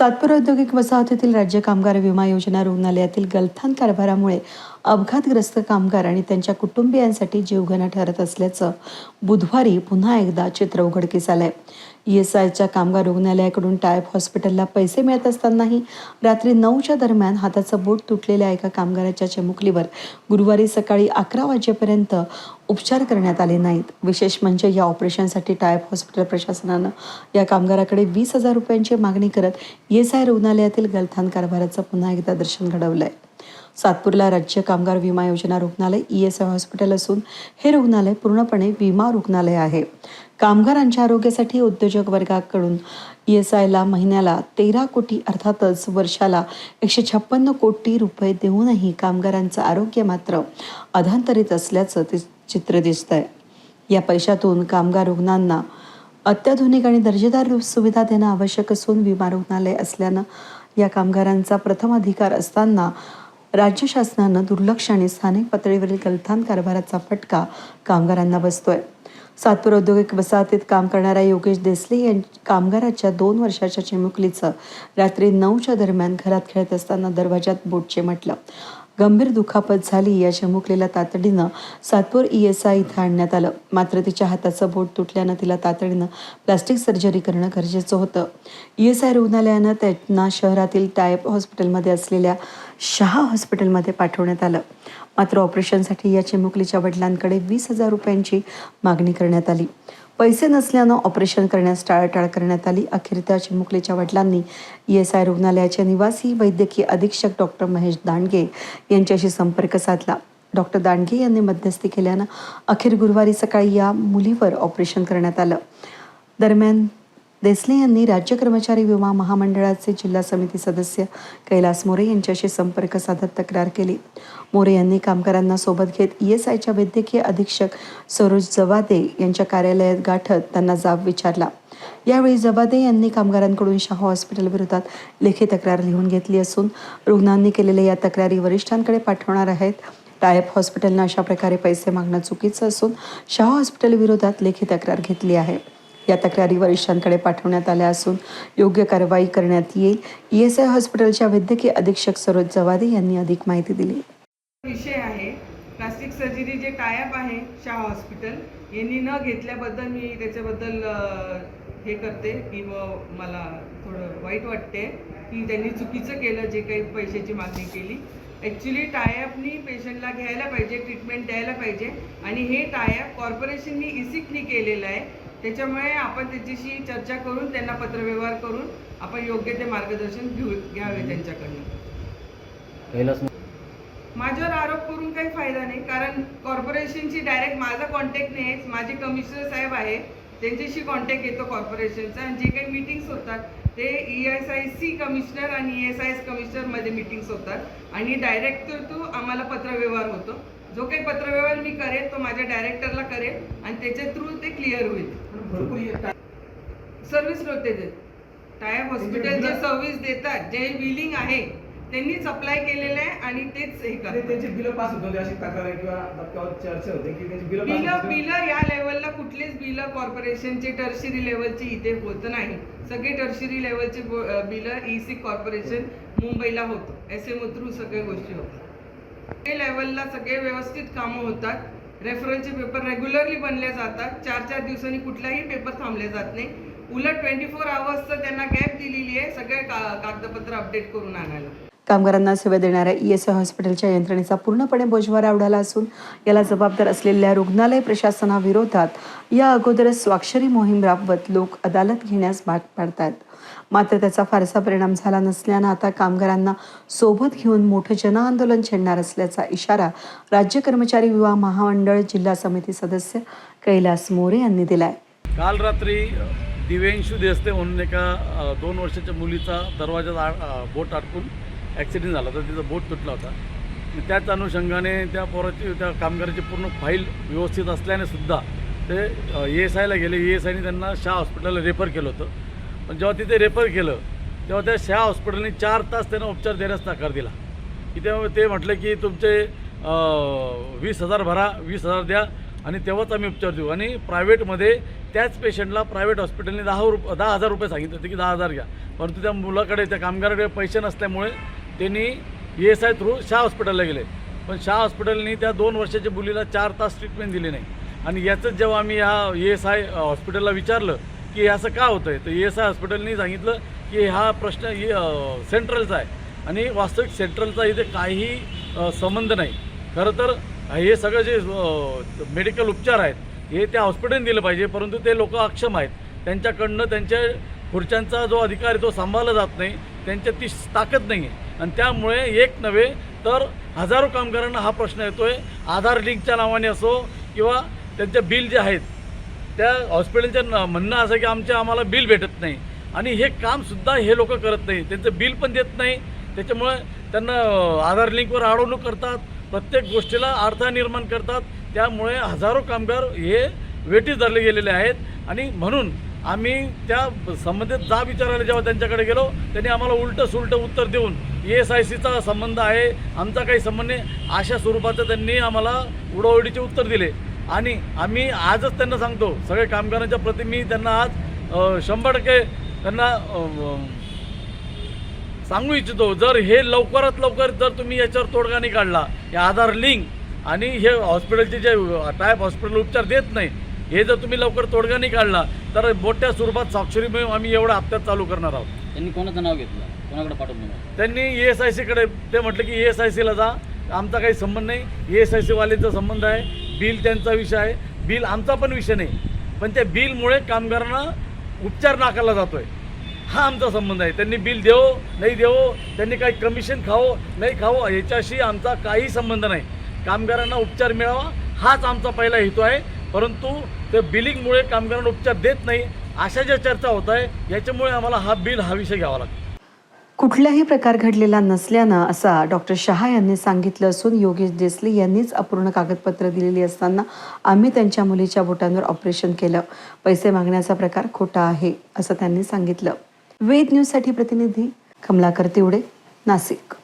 सातपूर औद्योगिक वसाहतीतील राज्य कामगार विमा योजना रुग्णालयातील गलथान कारभारामुळे अपघातग्रस्त कामगार आणि त्यांच्या कुटुंबियांसाठी जीवघेणा ठरत असल्याचं बुधवारी पुन्हा एकदा चित्र उघडकीस आलंय. ई एस आयच्या कामगार रुग्णालयाकडून टायप हॉस्पिटलला पैसे मिळत असतानाही रात्री नऊच्या दरम्यान हाताचं बोट तुटलेल्या एका कामगाराच्या चिमुकलीवर गुरुवारी सकाळी अकरा वाजेपर्यंत उपचार करण्यात आले नाहीत. विशेष म्हणजे या ऑपरेशनसाठी टायप हॉस्पिटल प्रशासनानं या कामगाराकडे वीस हजार रुपयांची मागणी करत ई एस आय रुग्णालयातील गलथान कारभाराचं पुन्हा एकदा दर्शन घडवलं आहे सातपूरला राज्य कामगार विमा योजना रुग्णालय ई एस आय हॉस्पिटल असून हे रुग्णालय पूर्णपणे विमा रुग्णालय आहे. कामगारांच्या आरोग्यासाठी उद्योजक वर्गाकडून ई एस आयला महिन्याला तेरा कोटी अर्थातच वर्षाला एकशे छप्पन्न कोटी रुपये देऊनही कामगारांचं आरोग्य मात्र अधांतरित असल्याचं ते चित्र दिसतंय. या पैशातून कामगार रुग्णांना अत्याधुनिक आणि दर्जेदार सुविधा देणं आवश्यक असून विमा रुग्णालय असल्यानं या कामगारांचा प्रथम अधिकार असताना राज्य शासनानं दुर्लक्ष आणि स्थानिक पातळीवरील गलथान कारभाराचा फटका कामगारांना बसतोय. सातपूर औद्योगिक वसाहतीत काम करणाऱ्या योगेश देसले या कामगाराच्या दोन वर्षाच्या चिमुकलीचं रात्री नऊच्या दरम्यान घरात खेळत असताना दरवाजात बोटचे म्हटलं. गंभीर दुखापत झाली. या चिमुकलीला तातडीनं सातपूर ई एस आय इथं आणण्यात आलं. मात्र तिच्या हाताचं बोट तुटल्यानं तिला तातडीनं प्लास्टिक सर्जरी करणं गरजेचं होतं. ई एस आय रुग्णालयानं त्यांना शहरातील टायप हॉस्पिटलमध्ये असलेल्या शहा हॉस्पिटलमध्ये पाठवण्यात आलं. मात्र ऑपरेशनसाठी या चिमुकलीच्या वडिलांकडे वीस हजार रुपयांची मागणी करण्यात आली. पैसे नसल्यानं ऑपरेशन करण्यास टाळाटाळ करण्यात आली. अखेर त्या चिमुकलीच्या वडिलांनी ई एस आय रुग्णालयाचे निवासी वैद्यकीय अधीक्षक डॉक्टर महेश दांडगे यांच्याशी संपर्क साधला. डॉक्टर दांडगे यांनी मध्यस्थी केल्यानं अखेर गुरुवारी सकाळी या मुलीवर ऑपरेशन करण्यात आलं. दरम्यान देसले यांनी राज्य कर्मचारी विमा महामंडळाचे जिल्हा समिती सदस्य कैलास मोरे यांच्याशी संपर्क साधत तक्रार केली. मोरे यांनी कामगारांना सोबत घेत ई एस आयच्या वैद्यकीय अधीक्षक सरोज जवादे यांच्या कार्यालयात गाठत त्यांना जाब विचारला. यावेळी जबादे यांनी कामगारांकडून शाह हॉस्पिटल विरोधात लेखी तक्रार लिहून घेतली असून रुग्णांनी केलेल्या या तक्रारी वरिष्ठांकडे पाठवणार आहेत. टायप हॉस्पिटलनं अशा प्रकारे पैसे मागणं चुकीचं असून शाह हॉस्पिटल विरोधात लेखी तक्रार घेतली आहे. या तक्रारी वरिष्ठांकडे पाठवण्यात आल्या असून योग्य कारवाई करण्यात येईल. ई एस आय हॉस्पिटलच्या वैद्यकीय अधीक्षक सरोज जवादे यांनी अधिक माहिती दिली. विषय आहे प्लास्टिक सर्जरी जे टायप आहे शाह हॉस्पिटल यांनी न घेतल्याबद्दल मी त्याच्याबद्दल हे करते की व मला थोडं वाईट वाटते की त्यांनी चुकीचं केलं जे काही पैशाची मागणी केली. ॲक्च्युली टायअपनी पेशंटला घ्यायला पाहिजे ट्रीटमेंट द्यायला पाहिजे. आणि हे टायअप कॉर्पोरेशननी इसिकनी केलेलं आहे. त्याच्यामुळे आपण त्याच्याशी चर्चा करून त्यांना पत्रव्यवहार करून आपण योग्य ते मार्गदर्शन घेऊ घ्यावे त्यांच्याकडनं. माझ्यावर आरोप करून काही फायदा नाही कारण कॉर्पोरेशनची डायरेक्ट माझा कॉन्टॅक्ट नाही आहे. माझे कमिशनर साहेब आहे त्यांच्याशी कॉन्टॅक्ट येतो कॉर्पोरेशनचा. आणि जे काही मीटिंग्स होतात ते E S I C commissioner आणि ई एस आय एस कमिशनरमध्ये मीटिंग्स होतात. आणि डायरेक्ट थ्रू आम्हाला पत्रव्यवहार होतो. जो काही पत्रव्यवहार मी करेल तो माझ्या डायरेक्टरला करेल आणि त्याच्या थ्रू ते क्लिअर होईल. सर्व्हिस होते ते टायप हॉस्पिटल जे सर्व्हिस देतात जे बिलिंग आहे त्यांनीच अप्लाय केलेलं आहे आणि तेच हे करतात. त्यांचे बिलं पास होत होते अशी तक्रार आहे किंवा धक्क्यावर चर्चा होते की त्यांची बिलं बिल बिल या लेवलला कुठलेच बिल कॉर्पोरेशनचे टर्शरी लेवलचे इथे होत नाही. सगळे टर्शरी लेवलचे बिल ई सी कॉर्पोरेशन मुंबईला होतं. एस एम थ्रू सगळ्या गोष्टी होतात. ते लेवलला सगळे व्यवस्थित कामं होतात. रेफरन्सचे पेपर रेग्युलरली बनले जातात. चार चार दिवसांनी कुठलाही पेपर थांबले जात नाही. उलट ट्वेंटी फोर आवर्सचं त्यांना गॅप दिलेली आहे. सगळे का कागदपत्र अपडेट करून आणायला. कामगारांना सेवा देणाऱ्या ई एस आय हॉस्पिटलच्या यंत्रणेचा पूर्णपणे बोजवारा उडाला असून याला जबाबदार असलेल्या रुग्णालय प्रशासनाविरोधात या अगोदरच स्वाक्षरी मोहीम राबवत लोक अदालत घेण्यास भाग पाडतात. मात्र त्याचा फारसा परिणाम झाला नसल्यानं आता कामगारांना सोबत घेऊन मोठं जनआंदोलन छेडणार असल्याचा इशारा राज्य कर्मचारी विवाह महामंडळ जिल्हा समिती सदस्य कैलास मोरे यांनी दिलाय. काल रात्री दिव्यांशू देसते म्हणून एका दोन वर्षाच्या मुलीचा दरवाजा बोट अडकून ॲक्सिडेंट झाला होता तिचा बोट तुटला होता. त्याच अनुषंगाने त्या पोराची त्या कामगाराची पूर्ण फाईल व्यवस्थित असल्याने सुद्धा ते ए एस आयला गेले. ई एस आयने त्यांना शाह हॉस्पिटलला रेफर केलं होतं. पण जेव्हा तिथे रेफर केलं तेव्हा त्या शाह हॉस्पिटलने चार तास त्यांना उपचार देण्यास नकार दिला. की तेव्हा ते म्हटलं की तुमचे वीस हजार भरा वीस हजार द्या आणि तेव्हाच आम्ही उपचार देऊ. आणि प्रायव्हेटमध्ये त्याच पेशंटला प्रायव्हेट हॉस्पिटलने दहा रुप दहा हजार रुपये सांगितले होते की दहा हजार घ्या. परंतु त्या मुलाकडे त्या कामगाराकडे पैसे नसल्यामुळे त्यांनी E S I through Shah हॉस्पिटलला गेले. पण शाह हॉस्पिटलनी त्या दोन वर्षाच्या मुलीला चार तास ट्रीटमेंट दिली नाही. आणि याचंच जेव्हा आम्ही ह्या ई एस आय हॉस्पिटलला विचारलं की हे असं का होतं आहे तर ई एस आय हॉस्पिटलनी सांगितलं की हा प्रश्न सेंट्रलचा आहे. आणि वास्तविक सेंट्रलचा इथे काहीही संबंध नाही. खरं तर हे सगळं जे मेडिकल उपचार आहेत हे त्या हॉस्पिटलने दिलं पाहिजे. परंतु ते लोक अक्षम आहेत. त्यांच्याकडनं त्यांच्या खुर्च्यांचा जो अधिकार आहे तो सांभाळला जात नाही. त्यांच्यात ती ताकद नाही आहे आणि त्यामुळे एक नव्हे तर हजारो कामगारांना हा प्रश्न येतो आहे आधार लिंकच्या नावाने असो किंवा त्यांच्या बिल जे आहेत त्या हॉस्पिटलचं न- म्हणणं असं की आमच्या आम्हाला बिल भेटत नाही. आणि हे कामसुद्धा हे लोक करत नाही. त्यांचं बिल पण देत नाही. त्याच्यामुळे त्यांना आधार लिंकवर अडवणूक करतात. प्रत्येक गोष्टीला अडथळा निर्माण करतात. त्यामुळे हजारो कामगार हे वेटीस धरले गेलेले आहेत. आणि म्हणून आम्ही त्या संबंधित जा विचारायला जेव्हा त्यांच्याकडे गेलो त्यांनी आम्हाला उलटं सुलटं उत्तर देऊन ई एस आय सीचा संबंध आहे आमचा काही संबंध नाही अशा स्वरूपाचं त्यांनी आम्हाला उडवडीचे उत्तर दिले. आणि आम्ही आजच त्यांना सांगतो सगळे कामगारांच्या प्रति मी त्यांना आज शंभर टक्के त्यांना सांगू इच्छितो जर हे लवकरात लवकर जर तुम्ही याच्यावर तोडगा नाही काढला हे आधार लिंक आणि हे हॉस्पिटलचे जे टायप हॉस्पिटल उपचार देत नाही हे जर तुम्ही लवकर तोडगा नाही काढला तर मोठ्या स्वरूपात स्वाक्षरी मोहीम आम्ही एवढा हप्त्यात चालू करणार आहोत. त्यांनी कोणाचं नाव घेतलं? कोणाकडे पाठवलं नाव त्यांनी ई एस आय सीकडे ते म्हटलं की ई एस आय सीला जा. आमचा काही संबंध नाही. ई एस आय सीवाल्यांचा संबंध आहे. बिल त्यांचा विषय आहे. बिल आमचा पण विषय नाही. पण त्या बिलमुळे कामगारांना उपचार नाकारला जातो आहे हा आमचा संबंध आहे. त्यांनी बिल देवो नाही देवो त्यांनी काही कमिशन खावो नाही खावो याच्याशी आमचा काही संबंध नाही. कामगारांना उपचार मिळावा हाच आमचा पहिला हेतू आहे. परंतु तर बिलिंगमुळे कामगारांना उपचार देत नाही अशा ज्या चर्चा होत आहे याच्यामुळे आम्हाला हा बिल हा विषय घ्यावा लागतो. कुठलाही प्रकार घडलेला नसल्यानं असा डॉक्टर शहा यांनी सांगितलं असून योगेश देसले यांनीच अपूर्ण कागदपत्र दिलेली असताना आम्ही त्यांच्या मुलीच्या बोटांवर ऑपरेशन केलं. पैसे मागण्याचा प्रकार खोटा आहे असं त्यांनी सांगितलं. वेद न्यूजसाठी प्रतिनिधी कमलाकर तिवडे नाशिक.